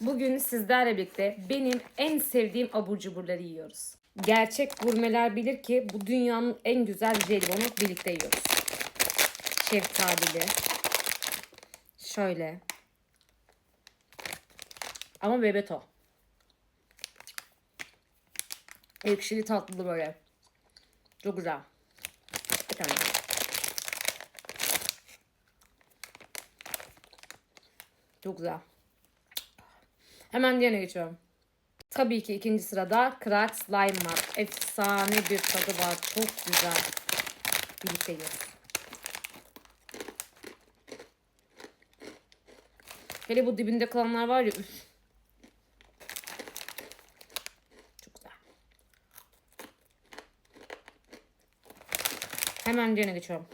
Bugün sizlerle birlikte benim en sevdiğim abur cuburları yiyoruz. Gerçek gurmeler bilir ki bu dünyanın en güzel jelibonu birlikte yiyoruz. Şeftalili. Şöyle. Ama bebeto. Ekşili tatlı böyle. Çok güzel. Bir tane. Çok güzel. Hemen diğerine geçiyorum. Tabii ki ikinci sırada Crack Slime var. Efsane bir tadı var. Çok güzel. Birlikte yiyoruz. Hele bu dibinde kalanlar var ya. Üf. Çok güzel. Hemen diğerine geçiyorum.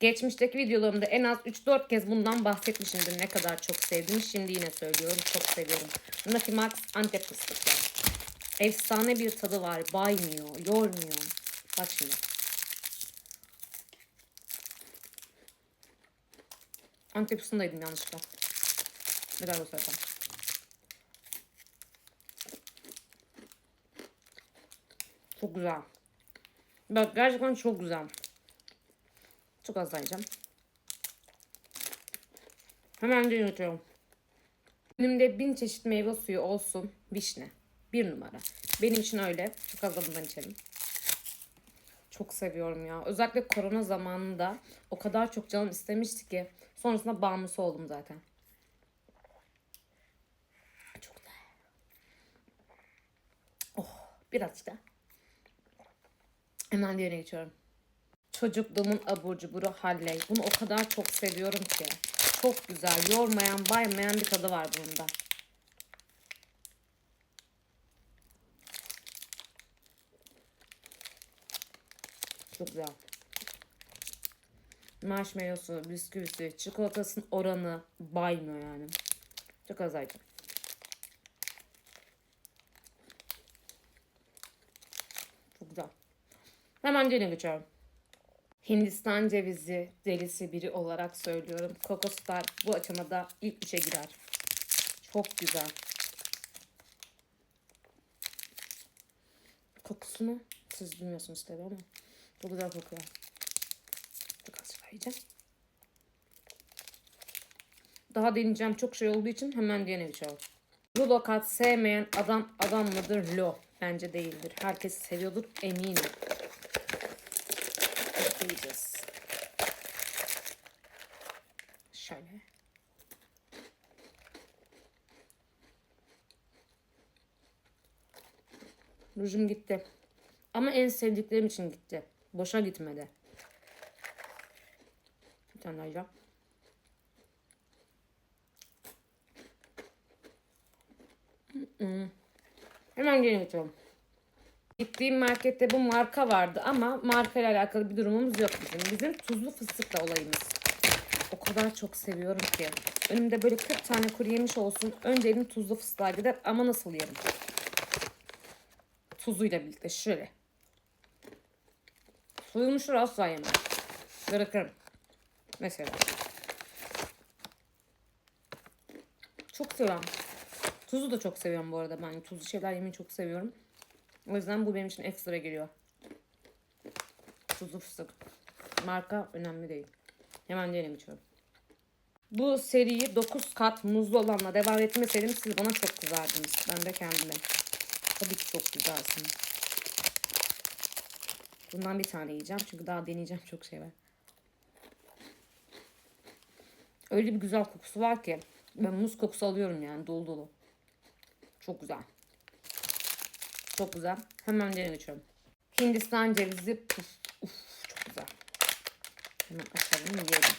Geçmişteki videolarımda en az 3-4 kez bundan bahsetmişimdir ne kadar çok sevdiğimi. Şimdi yine söylüyorum. Çok seviyorum. Nutty Max Antep fıstıklı. Efsane bir tadı var. Baymıyor, yormuyor. Bak şimdi. Antep fıstığındaydım yanlışlıkla. Bir daha göstereceğim. Çok güzel. Bak gerçekten çok güzel. Çok az daha yiyeceğim. Hemen de yutuyorum. Önümde bin çeşit meyve suyu olsun. Vişne. Bir numara. Benim için öyle. Çok az da bundan içelim. Çok seviyorum ya. Özellikle korona zamanında o kadar çok canım istemişti ki. Sonrasında bağımlısı oldum zaten. Çok güzel. Oh birazcık da. Hemen diğerine geçiyorum. Çocukluğumun abur cuburu Halley. Bunu o kadar çok seviyorum ki. Çok güzel. Yormayan, baymayan bir tadı var bunda. Çok güzel. Marshmallow'su, bisküvisi, çikolatasının oranı baymıyor yani. Çok az aydım. Çok güzel. Hemen diğerine geçiyorum. Hindistan cevizi delisi biri olarak söylüyorum. Coco Star bu aşamada ilk üçe girer. Çok güzel. Kokusunu siz bilmiyorsunuz tabii ama çok güzel kokuyor. Çok az yiyeceğim. Daha deneyeceğim çok şey olduğu için hemen geçiyorum. Rulo kat sevmeyen adam adam mıdır? Lo. Bence değildir. Herkes seviyordur eminim. Yiyeceğiz. Şöyle. Rujum gitti. Ama en sevdiklerim için gitti. Boşa gitmedi. Bir tane daha. Hemen geri getiriyorum. Gittiğim markette bu marka vardı ama marka ile alakalı bir durumumuz yok bizim. Bizim tuzlu fıstıkla olayımız. O kadar çok seviyorum ki. Önümde böyle 40 tane kuru yemiş olsun. Önce elim tuzlu fıstığa gider ama nasıl yerim? Tuzuyla birlikte şöyle. Soyulmuşları asla yemem. Bırakırım. Mesela. Çok seviyorum. Tuzu da çok seviyorum bu arada ben. Tuzlu şeyler yemeyi çok seviyorum. O yüzden bu benim için ekstra geliyor. Tuzlu fıstık. Marka önemli değil. Hemen diğerine geçiyorum. Bu seriyi 9 kat muzlu olanla devam etmeseydim siz bana çok kızardınız. Ben de kendime. Tabii ki çok güzelsin. Bundan bir tane yiyeceğim. Çünkü daha deneyeceğim çok şey var. Öyle bir güzel kokusu var ki. Ben muz kokusu alıyorum yani dolu dolu. Çok güzel. Çok güzel. Hemen diğerine geçiyorum. Hindistan cevizi puf. Uf, çok güzel. Hemen açalım yiyelim.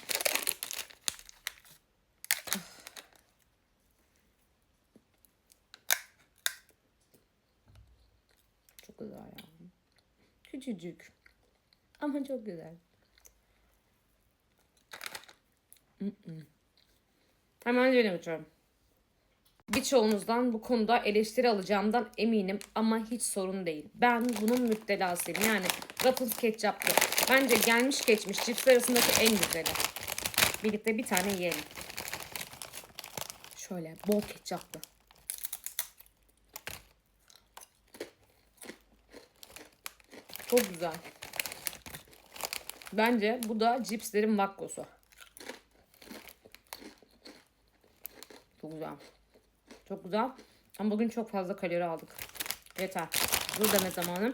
Çok güzel ya. Küçücük. Ama çok güzel. Hemen diğerine geçiyorum. Birçoğunuzdan bu konuda eleştiri alacağımdan eminim ama hiç sorun değil. Ben bunun müptelasıyım. Yani Ruffles ketçaplı. Bence gelmiş geçmiş cips arasındaki en güzeli. Birlikte bir tane yiyelim. Şöyle bol ketçaplı. Çok güzel. Bence bu da cipslerin vakkosu. Çok güzel. Çok güzel. Ama bugün çok fazla kalori aldık. Yeter. Dur deme zamanı.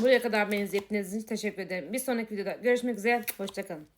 Buraya kadar beni izlediğiniz için teşekkür ederim. Bir sonraki videoda görüşmek üzere. Hoşçakalın.